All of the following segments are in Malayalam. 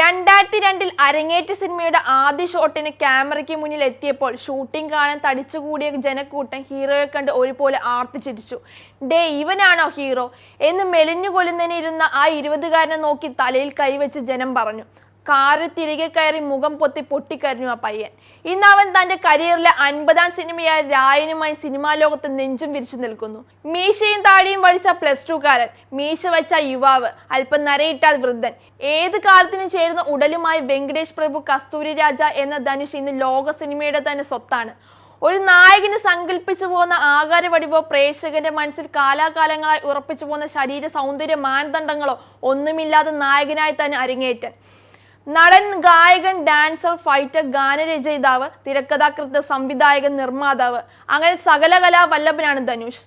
രണ്ടായിരത്തി രണ്ടിൽ അരങ്ങേറ്റ സിനിമയുടെ ആദ്യ ഷോട്ടിന് ക്യാമറയ്ക്ക് മുന്നിൽ എത്തിയപ്പോൾ ഷൂട്ടിംഗ് കാണാൻ തടിച്ചുകൂടിയ ജനക്കൂട്ടം ഹീറോയെ കണ്ട് ഒരുപോലെ ആർത്തിച്ചിരിച്ചു ഡേ ഇവനാണോ ഹീറോ? എന്ന് മെലിഞ്ഞു കൊല്ലുന്നതിനിരുന്ന ആ ഇരുപതുകാരനെ നോക്കി തലയിൽ കൈവച്ച് ജനം പറഞ്ഞു. കാറിൽ തിരികെ കയറി മുഖം പൊത്തി പൊട്ടിക്കരഞ്ഞു ആ പയ്യൻ. ഇന്ന് അവൻ തന്റെ കരിയറിലെ അൻപതാം സിനിമയായ രായനുമായി സിനിമാ ലോകത്ത് നെഞ്ചും വിരിച്ചു നിൽക്കുന്നു. മീശയും താടിയും വഴിച്ച പ്ലസ് ടു കാരൻ മീശ വച്ച യുവാവ് അല്പം നരയിട്ടാൽ വൃദ്ധൻ. ഏത് കാലത്തിനും ചേരുന്ന ഉടലുമായി വെങ്കടേഷ് പ്രഭു കസ്തൂരി രാജ എന്ന ധനുഷ് ഇന്ന് ലോക സിനിമയുടെ തന്നെ സ്വത്താണ്. ഒരു നായകന് സങ്കല്പിച്ചു പോകുന്ന ആകാര വടിവോ പ്രേക്ഷകന്റെ മനസ്സിൽ കാലാകാലങ്ങളായി ഉറപ്പിച്ചു പോകുന്ന ശരീര സൗന്ദര്യ മാനദണ്ഡങ്ങളോ ഒന്നുമില്ലാതെ നായകനായി തന്നെ അരങ്ങേറ്റൻ. നടൻ ഗായകൻ ഡാൻസർ ഫൈറ്റർ ഗാനരചയിതാവ് തിരക്കഥാകൃത്ത് സംവിധായകൻ നിർമ്മാതാവ് അങ്ങനെ സകല കലാ വല്ലഭനാണ് ധനുഷ്.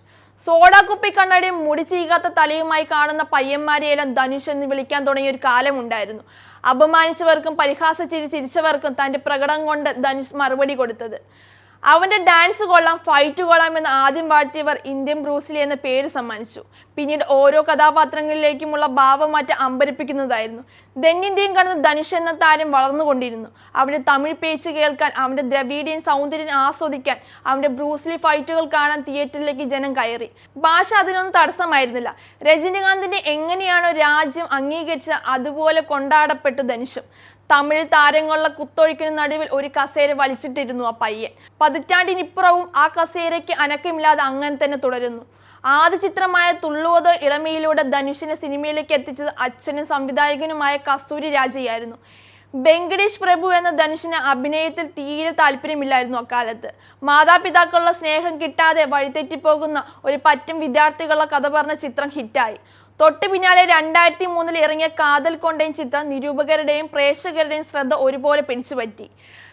സോഡാ കുപ്പി കണ്ണടയും മുടി ചീകാത്ത തലയുമായി കാണുന്ന പയ്യന്മാരെയെല്ലാം ധനുഷ് എന്ന് വിളിക്കാൻ തുടങ്ങിയ ഒരു കാലമുണ്ടായിരുന്നു. അപമാനിച്ചവർക്കും പരിഹാസ ചിരി ചിരിച്ചവർക്കും തന്റെ പ്രകടനം കൊണ്ട് ധനുഷ് മറുപടി കൊടുത്തത്. അവന്റെ ഡാൻസ് കൊള്ളാം ഫൈറ്റ് കൊള്ളാം എന്ന് ആദ്യം വാഴ്ത്തിയവർ ഇന്ത്യൻ ബ്രൂസിലി എന്ന പേര് സമ്മാനിച്ചു. പിന്നീട് ഓരോ കഥാപാത്രങ്ങളിലേക്കുമുള്ള ഭാവമാറ്റം അമ്പരിപ്പിക്കുന്നതായിരുന്നു. ദന്യന്ത്യം കടന്ന് ധനുഷ് എന്ന താരം വളർന്നുകൊണ്ടിരുന്നു. അവന്റെ തമിഴ് പേച്ച് കേൾക്കാൻ അവന്റെ ദ്രവീഡിയൻ സൗന്ദര്യം ആസ്വദിക്കാൻ അവന്റെ ബ്രൂസിലി ഫൈറ്റുകൾ കാണാൻ തിയേറ്ററിലേക്ക് ജനം കയറി. ഭാഷ അതിനൊന്നും തടസ്സമായിരുന്നില്ല. രജനികാന്തിന്റെ എങ്ങനെയാണോ രാജ്യം അംഗീകരിച്ച അതുപോലെ കൊണ്ടാടപ്പെട്ടു ധനുഷും. തമിഴ് താരങ്ങളുടെ കുത്തൊഴുക്കിന് നടുവിൽ ഒരു കസേര വലിച്ചിട്ടിരുന്നു ആ പയ്യൻ. പതിറ്റാണ്ടിനിപ്പുറവും ആ കസേരയ്ക്ക് അനക്കമില്ലാതെ അങ്ങനെ തന്നെ തുടരുന്നു. ആദ്യ ചിത്രമായ തുള്ളുവതോ ഇളമയിലൂടെ ധനുഷിനെ സിനിമയിലേക്ക് എത്തിച്ചത് അച്ഛനും സംവിധായകനുമായ കസ്തൂരി രാജയായിരുന്നു. വെങ്കടേഷ് പ്രഭു എന്ന ധനുഷിന് അഭിനയത്തിൽ തീരെ താല്പര്യമില്ലായിരുന്നു അക്കാലത്ത്. മാതാപിതാക്കളുടെ സ്നേഹം കിട്ടാതെ വഴിതെറ്റിപ്പോകുന്ന ഒരു പറ്റം വിദ്യാർത്ഥികളുടെ കഥ പറഞ്ഞ ചിത്രം ഹിറ്റായി. തൊട്ടു പിന്നാലെ രണ്ടായിരത്തി മൂന്നിൽ ഇറങ്ങിയ കാതൽ കൊണ്ടയും ചിത്രം നിരൂപകരുടെയും പ്രേക്ഷകരുടെയും ശ്രദ്ധ ഒരുപോലെ പിടിച്ചുപറ്റി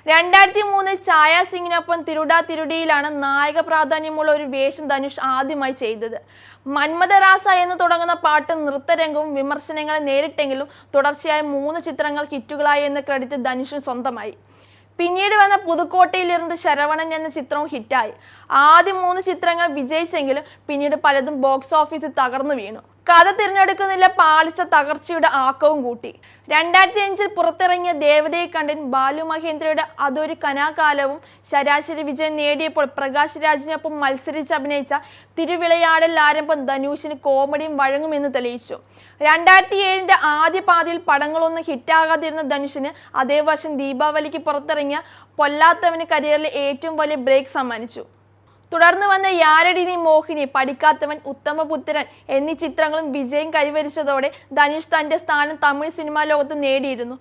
രണ്ടായിരത്തി മൂന്നിൽ ഛായ സിംഗിനൊപ്പം തിരുടാ തിരുടിയിലാണ് നായക പ്രാധാന്യമുള്ള ഒരു വേഷം ധനുഷ് ആദ്യമായി ചെയ്തത്. മന്മഥരാസ എന്ന് തുടങ്ങുന്ന പാട്ട് നൃത്തരംഗവും വിമർശനങ്ങളെ നേരിട്ടെങ്കിലും തുടർച്ചയായ മൂന്ന് ചിത്രങ്ങൾ ഹിറ്റുകളായി എന്ന ക്രെഡിറ്റ് ധനുഷിന് സ്വന്തമായി. പിന്നീട് വന്ന പുതുക്കോട്ടയിലിരുന്ന് ശരവണൻ എന്ന ചിത്രവും ഹിറ്റായി. ആദ്യ മൂന്ന് ചിത്രങ്ങൾ വിജയിച്ചെങ്കിലും പിന്നീട് പലതും ബോക്സ് ഓഫീസിൽ തകർന്നു വീണു. കഥ തിരഞ്ഞെടുക്കുന്നില്ല പാളിച്ച തകർച്ചയുടെ ആക്കവും കൂട്ടി. രണ്ടായിരത്തി അഞ്ചിൽ പുറത്തിറങ്ങിയ ദേവതയെ കണ്ടൻ ബാലു മഹേന്ദ്രയുടെ അതൊരു കനാകാലവും ശരാശരി വിജയം നേടിയപ്പോൾ പ്രകാശ് രാജിനൊപ്പം മത്സരിച്ച് അഭിനയിച്ച തിരുവിളയാടൽ ആരംഭം ധനുഷിന് കോമഡിയും വഴങ്ങുമെന്ന് തെളിയിച്ചു. രണ്ടായിരത്തി ഏഴിന്റെ ആദ്യ പാതിയിൽ പടങ്ങളൊന്നും ഹിറ്റാകാതിരുന്ന ധനുഷിന് അതേ വർഷം ദീപാവലിക്ക് പുറത്തിറങ്ങിയ പൊല്ലാത്തവന് കരിയറിലെ ഏറ്റവും വലിയ ബ്രേക്ക് സമ്മാനിച്ചു. തുടർന്ന് വന്ന യാരടിനി മോഹിനി പഠിക്കാത്തവൻ ഉത്തമപുത്രൻ എന്നീ ചിത്രങ്ങളും വിജയം കൈവരിച്ചതോടെ ധനുഷ് തന്റെ സ്ഥാനം തമിഴ് സിനിമാ ലോകത്ത് നേടിയിരുന്നു.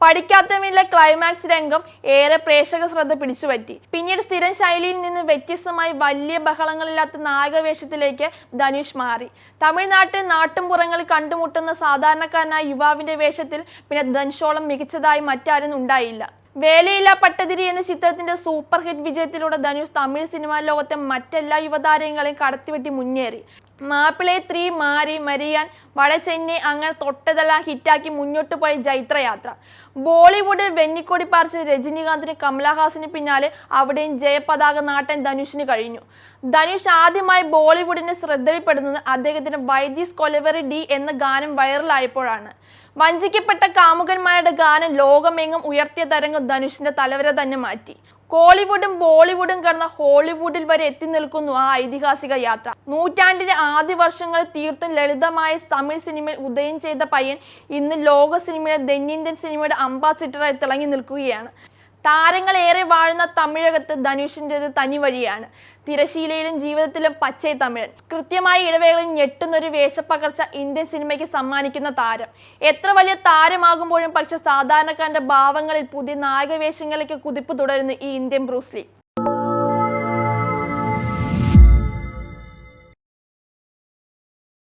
പഠിക്കാത്തവനിലെ ക്ലൈമാക്സ് രംഗം ഏറെ പ്രേക്ഷക ശ്രദ്ധ പിടിച്ചുപറ്റി പിന്നീട് സ്ഥിരം ശൈലിയിൽ നിന്ന് വ്യത്യസ്തമായി വലിയ ബഹളങ്ങളില്ലാത്ത നായകവേഷത്തിലേക്ക് ധനുഷ് മാറി. തമിഴ്നാട്ടിൽ നാട്ടുംപുറങ്ങളിൽ കണ്ടുമുട്ടുന്ന സാധാരണക്കാരനായ യുവാവിന്റെ വേഷത്തിൽ പിന്നെ ധനുഷോളം മികച്ചതായി മറ്റാരും ഉണ്ടായില്ല. വേലയില്ല പട്ടതിരി എന്ന ചിത്രത്തിന്റെ സൂപ്പർ ഹിറ്റ് വിജയത്തിലൂടെ ധനുഷ് തമിഴ് സിനിമാ ലോകത്തെ മറ്റെല്ലാ യുവതാരങ്ങളെയും കടത്തിവെട്ടി മുന്നേറി. മാപ്പിളെ ത്രീ മാരി മരിയാൻ വടചെന്നൈ അങ്ങനെ തൊട്ടതെല്ലാം ഹിറ്റാക്കി മുന്നോട്ട് പോയ ജൈത്രയാത്ര. ബോളിവുഡിൽ വെന്നിക്കൊടി പാർച്ച രജനീകാന്തിന് കമലഹാസിന് പിന്നാലെ അവിടെയും ജയപതാക നാട്ടൻ ധനുഷിന് കഴിഞ്ഞു. ധനുഷ് ആദ്യമായി ബോളിവുഡിനെ ശ്രദ്ധയിൽപ്പെടുന്നത് അദ്ദേഹത്തിന്റെ വൈദ്യസ് കൊലവറി ഡി എന്ന ഗാനം വൈറലായപ്പോഴാണ്. വഞ്ചിക്കപ്പെട്ട കാമുകന്മാരുടെ ഗാനം ലോകമെങ്ങും ഉയർത്തിയ തരംഗം ധനുഷിന്റെ തലവര തന്നെ മാറ്റി. കോളിവുഡും ബോളിവുഡും കടന്ന ഹോളിവുഡിൽ വരെ എത്തി നിൽക്കുന്നു ആ ഐതിഹാസിക യാത്ര. നൂറ്റാണ്ടിന്റെ ആദ്യ വർഷങ്ങളിൽ തീർത്തും ലളിതമായ തമിഴ് സിനിമയിൽ ഉദയം ചെയ്ത പയ്യൻ ഇന്ന് ലോക സിനിമയിലെ ദന്യന്ത്യൻ സിനിമയുടെ അംബാസിഡറായി തിളങ്ങി നിൽക്കുകയാണ്. താരങ്ങൾ ഏറെ വാഴുന്ന തമിഴകത്ത് ധനുഷിന്റെത് തനി വഴിയാണ്. തിരശീലയിലും ജീവിതത്തിലും പച്ചൈ തമിഴൻ. കൃത്യമായ ഇടവേളയിൽ ഞെട്ടുന്നൊരു വേഷപ്പകർച്ച ഇന്ത്യൻ സിനിമയ്ക്ക് സമ്മാനിക്കുന്ന താരം. എത്ര വലിയ താരമാകുമ്പോഴും പക്ഷെ സാധാരണക്കാരന്റെ ഭാവങ്ങളിൽ പുതിയ നായകവേഷങ്ങളിലേക്ക് കുതിപ്പ് തുടരുന്നു ഈ ഇന്ത്യൻ ബ്രൂസ്ലി